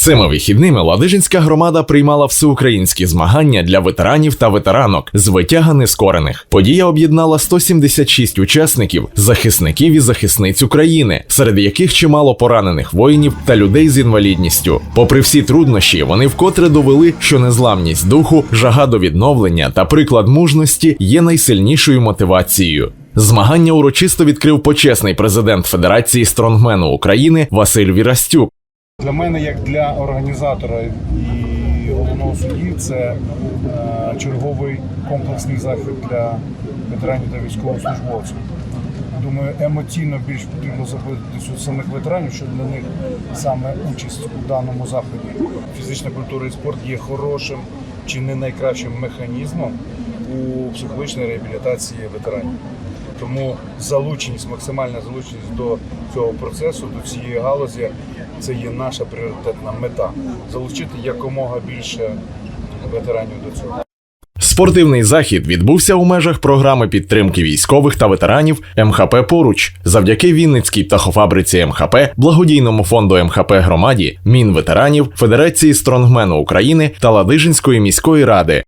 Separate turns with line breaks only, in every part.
Цими вихідними Ладижинська громада приймала всеукраїнські змагання для ветеранів та ветеранок з витяга нескорених. Подія об'єднала 176 учасників, захисників і захисниць України, серед яких чимало поранених воїнів та людей з інвалідністю. Попри всі труднощі, вони вкотре довели, що незламність духу, жага до відновлення та приклад мужності є найсильнішою мотивацією. Змагання урочисто відкрив почесний президент Федерації стронгмену України Василь Вірастюк.
Для мене, як для організатора і головного судді, це е, черговий комплексний захід для ветеранів та військовослужбовців. Думаю, емоційно більш потрібно заходити у самих ветеранів, щоб для них саме участь у даному заході. Фізична культура і спорт є хорошим чи не найкращим механізмом у психологічній реабілітації ветеранів. Тому залученість, максимальна залученість до цього процесу, до цієї галузі, це є наша пріоритетна мета залучити якомога більше ветеранів до цього.
Спортивний захід відбувся у межах програми підтримки військових та ветеранів МХП Поруч завдяки Вінницькій птахофабриці МХП, благодійному фонду МХП громаді, Мінветеранів, Федерації стронгмену України та Ладижинської міської ради.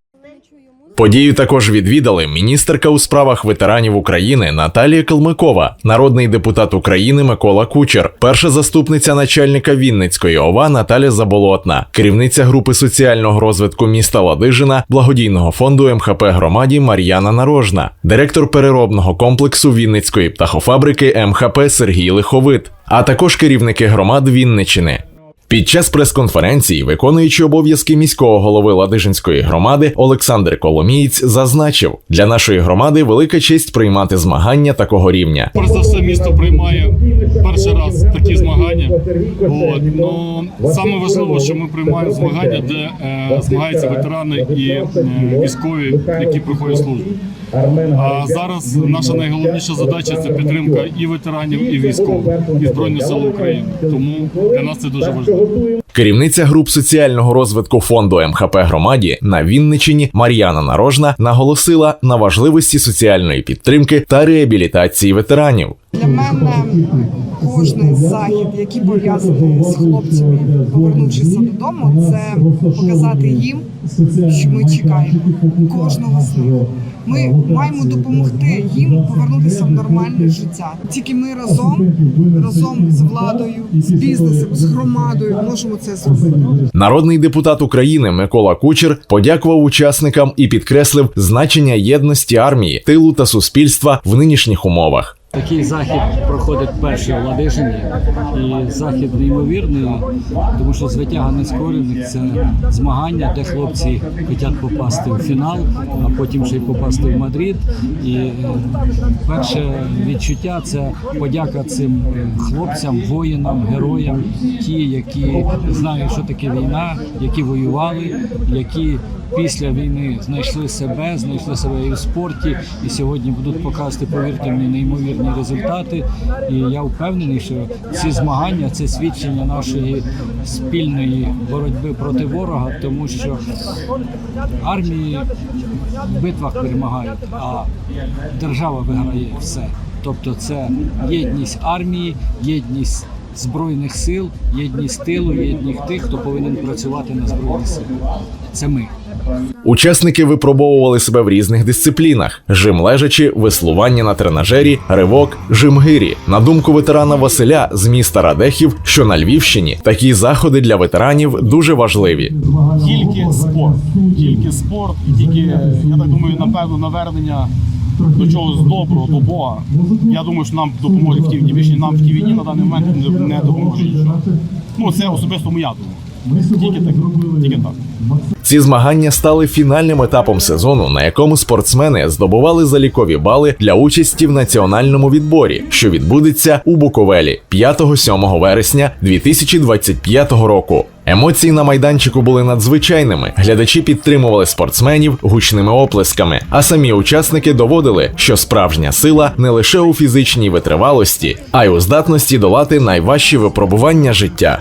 Подію також відвідали міністерка у справах ветеранів України Наталія Калмикова, народний депутат України Микола Кучер, перша заступниця начальника Вінницької ОВА Наталя Заболотна, керівниця групи соціального розвитку міста Ладижина, благодійного фонду МХП громаді Мар'яна Нарожна, директор переробного комплексу Вінницької птахофабрики МХП Сергій Лиховит, а також керівники громад Вінничини. Під час прес-конференції, виконуючи обов'язки міського голови Ладижинської громади, Олександр Коломієць зазначив, для нашої громади велика честь приймати змагання такого рівня.
Перш за все, місто приймає перший раз такі змагання. От. Ну, саме важливо, що ми приймаємо змагання, де е, змагаються ветерани і е, військові, які проходять службу. А зараз наша найголовніша задача це підтримка і ветеранів, і військових, і Збройних сил України. Тому для нас це дуже важливо.
Керівниця груп соціального розвитку фонду МХП громаді на Вінничині Мар'яна Нарожна наголосила на важливості соціальної підтримки та реабілітації ветеранів.
Для мене кожний захід, який пов'язаний з хлопцями, повернувшися додому, це показати їм, що ми чекаємо кожного з них. Ми маємо допомогти їм повернутися в нормальне життя. Тільки ми разом, разом з владою, з бізнесом, з громадою можемо це зробити.
Народний депутат України Микола Кучер подякував учасникам і підкреслив значення єдності армії, тилу та суспільства в нинішніх умовах.
Такий захід проходить перший у Ладижині, і захід неймовірний, тому що звитяга нескорених це змагання, де хлопці хочуть попасти в фінал, а потім ще й попасти в Мадрид. І е, перше відчуття це подяка цим е, хлопцям, воїнам, героям, ті, які знають, що таке війна, які воювали, які після війни знайшли себе, знайшли себе і в спорті, і сьогодні будуть показувати, повірте мені, неймовірні результати. І я впевнений, що ці змагання це свідчення нашої спільної боротьби проти ворога, тому що армії в битвах перемагають, а держава виграє все. Тобто це єдність армії, єдність збройних сил, єдність тилу, єдність тих, хто повинен працювати на збройні сили. Це ми.
Учасники випробовували себе в різних дисциплінах: жим лежачи, веслування на тренажері, ривок, жим гирі. На думку ветерана Василя з міста Радехів, що на Львівщині, такі заходи для ветеранів дуже важливі.
Тільки спорт, тільки спорт, і тільки я так думаю, напевно, навернення до чогось доброго, до Бога. Я думаю, що нам допоможе в тій війні. Нам в тій війні на даний момент не допоможе нічого. Ну це особисто моя думка. Тільки так, тільки так.
Ці змагання стали фінальним етапом сезону, на якому спортсмени здобували залікові бали для участі в національному відборі, що відбудеться у Буковелі 5-7 вересня 2025 року. Емоції на майданчику були надзвичайними. Глядачі підтримували спортсменів гучними оплесками, а самі учасники доводили, що справжня сила не лише у фізичній витривалості, а й у здатності долати найважчі випробування життя.